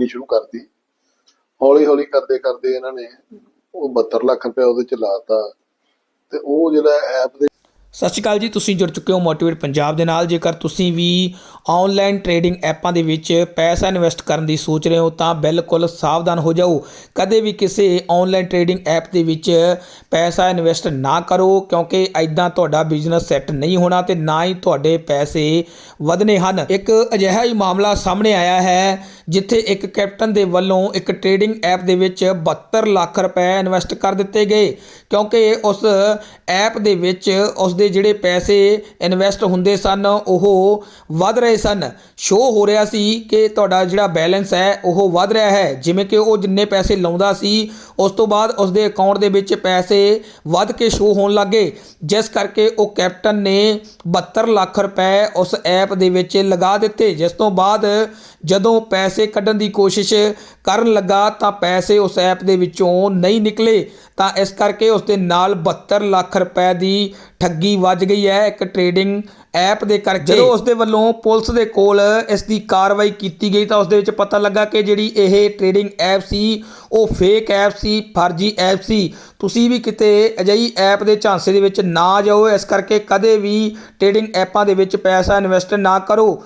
ਕਰਨੀ ਸ਼ੁਰੂ ਕਰਤੀ। ਹੌਲੀ ਹੌਲੀ ਕਰਦੇ ਕਰਦੇ ਇਹਨਾਂ ਨੇ ਉਹ 72 ਲੱਖ ਰੁਪਏ ਉਹਦੇ ਚ ਲਾਤਾ ਤੇ ਉਹ ਜਿਹੜਾ ਐਪ ਦੇ ਸਤਿ ਸ਼੍ਰੀ ਅਕਾਲ ਜੀ, ਤੁਸੀਂ ਜੁੜ ਚੁੱਕੇ ਹੋ ਮੋਟੀਵੇਟ ਪੰਜਾਬ ਦੇ ਨਾਲ। ਜੇਕਰ ਤੁਸੀਂ ਵੀ ਆਨਲਾਈਨ ਟ੍ਰੇਡਿੰਗ ਐਪਾਂ ਦੇ ਵਿੱਚ ਪੈਸਾ ਇਨਵੈਸਟ ਕਰਨ ਦੀ ਸੋਚ ਰਹੇ ਹੋ, ਤਾਂ ਬਿਲਕੁਲ ਸਾਵਧਾਨ ਹੋ ਜਾਓ। ਕਦੇ ਵੀ ਕਿਸੇ ਆਨਲਾਈਨ ਟ੍ਰੇਡਿੰਗ ਐਪ ਦੇ ਵਿੱਚ ਪੈਸਾ ਇਨਵੈਸਟ ਨਾ ਕਰੋ, ਕਿਉਂਕਿ ਐਦਾਂ ਤੁਹਾਡਾ ਬਿਜ਼ਨਸ ਸੈੱਟ ਨਹੀਂ ਹੋਣਾ ਤੇ ਨਾ ਹੀ ਤੁਹਾਡੇ ਪੈਸੇ ਵਧਨੇ ਹਨ। ਇੱਕ ਅਜਿਹਾ ਹੀ ਮਾਮਲਾ ਸਾਹਮਣੇ ਆਇਆ ਹੈ, ਜਿੱਥੇ ਇੱਕ ਕੈਪਟਨ ਦੇ ਵੱਲੋਂ ਇੱਕ ਟ੍ਰੇਡਿੰਗ ਐਪ ਦੇ ਵਿੱਚ 72 ਲੱਖ ਰੁਪਏ ਇਨਵੈਸਟ ਕਰ ਦਿੱਤੇ ਗਏ, ਕਿਉਂਕਿ ਉਸ ਐਪ ਦੇ ਵਿੱਚ ਉਸ ਦੇ ਜਿਹੜੇ ਪੈਸੇ ਇਨਵੈਸਟ ਹੁੰਦੇ ਸਨ, ਉਹ ਵੱਧ ਰਹੇ ਸਨ। ਸ਼ੋ ਹੋ ਰਿਹਾ ਸੀ ਕਿ ਤੁਹਾਡਾ ਜਿਹੜਾ ਬੈਲੈਂਸ ਹੈ, ਉਹ ਵੱਧ ਰਿਹਾ ਹੈ। ਜਿਵੇਂ ਕਿ ਉਹ ਜਿੰਨੇ ਪੈਸੇ ਲਾਉਂਦਾ ਸੀ, ਉਸ ਤੋਂ ਬਾਅਦ ਉਸ ਦੇ ਅਕਾਊਂਟ ਦੇ ਵਿੱਚ ਪੈਸੇ ਵੱਧ ਕੇ ਸ਼ੋ ਹੋਣ ਲੱਗੇ ਜਿਸ ਕਰਕੇ ਉਹ ਕੈਪਟਨ ਨੇ 72 ਲੱਖ ਰੁਪਏ ਉਸ ਐਪ ਦੇ ਵਿੱਚ ਲਗਾ ਦਿੱਤੇ। ਜਿਸ ਤੋਂ ਬਾਅਦ ਜਦੋਂ ਪੈਸੇ ਕੱਢਣ ਦੀ ਕੋਸ਼ਿਸ਼ ਕਰਨ ਲੱਗਾ, ਤਾਂ ਪੈਸੇ ਉਸ ਐਪ ਦੇ ਵਿੱਚੋਂ ਨਹੀਂ ਨਿਕਲੇ। ਤਾਂ ਇਸ ਕਰਕੇ ਉਸ ਦੇ ਨਾਲ 72 ਲੱਖ ਰੁਪਏ ਦੀ ਠੱਗੀ ਵੱਜ ਗਈ ਹੈ ਇੱਕ ਟ੍ਰੇਡਿੰਗ ਐਪ ਦੇ ਕਰਕੇ। ਜਦੋਂ ਉਸ ਦੇ ਵੱਲੋਂ ਪੁਲਿਸ ਦੇ ਕੋਲ ਇਸ ਦੀ ਕਾਰਵਾਈ ਕੀਤੀ ਗਈ ਤਾਂ ਉਸ ਦੇ ਵਿੱਚ ਪਤਾ ਲੱਗਾ ਕਿ ਜਿਹੜੀ ਇਹ ਟ੍ਰੇਡਿੰਗ ਐਪ ਸੀ, ਉਹ ਫੇਕ ਐਪ ਸੀ, ਫਰਜ਼ੀ ਐਪ ਸੀ। ਤੁਸੀਂ ਵੀ ਕਿਤੇ ਅਜਿਹੀ ਐਪ ਦੇ ਝਾਂਸੇ ਦੇ ਵਿੱਚ ਨਾ ਜਾਓ, ਇਸ ਕਰਕੇ ਕਦੇ ਵੀ ਟ੍ਰੇਡਿੰਗ ਐਪਾਂ ਦੇ ਵਿੱਚ ਪੈਸਾ ਇਨਵੈਸਟ ਨਾ ਕਰੋ।